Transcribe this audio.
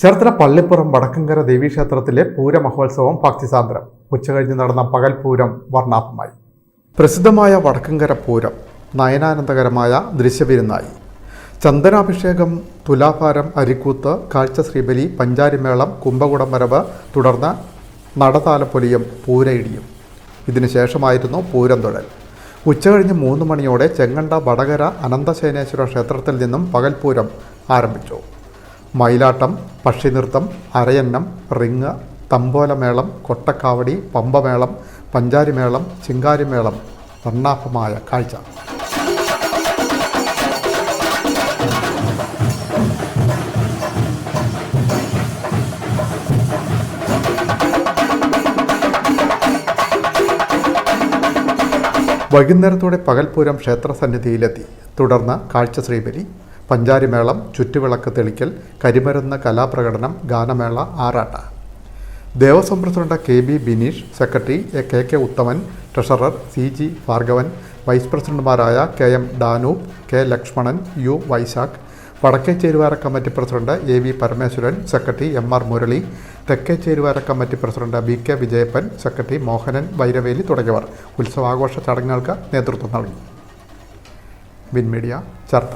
ചേർത്തല പള്ളിപ്പുറം വടക്കങ്കര ദേവീക്ഷേത്രത്തിലെ പൂരമഹോത്സവം ഭക്തിസാന്ദ്രം. ഉച്ചകഴിഞ്ഞ് നടന്ന പകൽ പൂരം വർണാഭമായി. പ്രസിദ്ധമായ വടക്കങ്കര പൂരം നയനാനന്ദകരമായ ദൃശ്യവിരുന്നായി. ചന്ദനാഭിഷേകം തുലാഭാരം അരിക്കൂത്ത് കാഴ്ച ശ്രീബലി പഞ്ചാരിമേളം കുംഭകുടം വരവ് തുടർന്ന് നടതാലപ്പൊലിയും പൂരയിടിയും. ഇതിനുശേഷമായിരുന്നു പൂരം തുഴൽ ഉച്ചകഴിഞ്ഞ് മൂന്ന് മണിയോടെ ചെങ്ങണ്ട വടകര അനന്തശയനേശ്വര ക്ഷേത്രത്തിൽ നിന്നും പകൽപൂരം ആരംഭിച്ചു. മയിലാട്ടം പക്ഷിനൃത്തം അരയന്നം റിങ് തമ്പോലമേളം കൊട്ടക്കാവടി പമ്പമേളം പഞ്ചാരിമേളം ചിങ്കാരിമേളം വർണാഭമായ കാഴ്ച. വൈകുന്നേരത്തോടെ പകൽപൂരം ക്ഷേത്രസന്നിധിയിലെത്തി. തുടർന്ന് കാഴ്ച ശ്രീബലി പഞ്ചാരിമേളം ചുറ്റുവിളക്ക് തെളിക്കൽ കരിമരുന്ന് കലാപ്രകടനം ഗാനമേള ആറാട്ട. Devaswom president K B Bineesh secretary A K K Uthaman treasurer C G Bhargavan vice പ്രസിഡന്റുമാരായ K M Danoop K Lakshmanan U Vaisakh വടക്കേ ചേരുവാര committee president A V Parameswaran secretary M R Murali തെക്കേ ചേരുവാര committee president B K Vijayappan secretary Mohanan Vairaveli തുടങ്ങിയവർ ഉത്സവാഘോഷ ചടങ്ങുകൾക്ക് നേതൃത്വം നൽകി. Win media ചർത്ത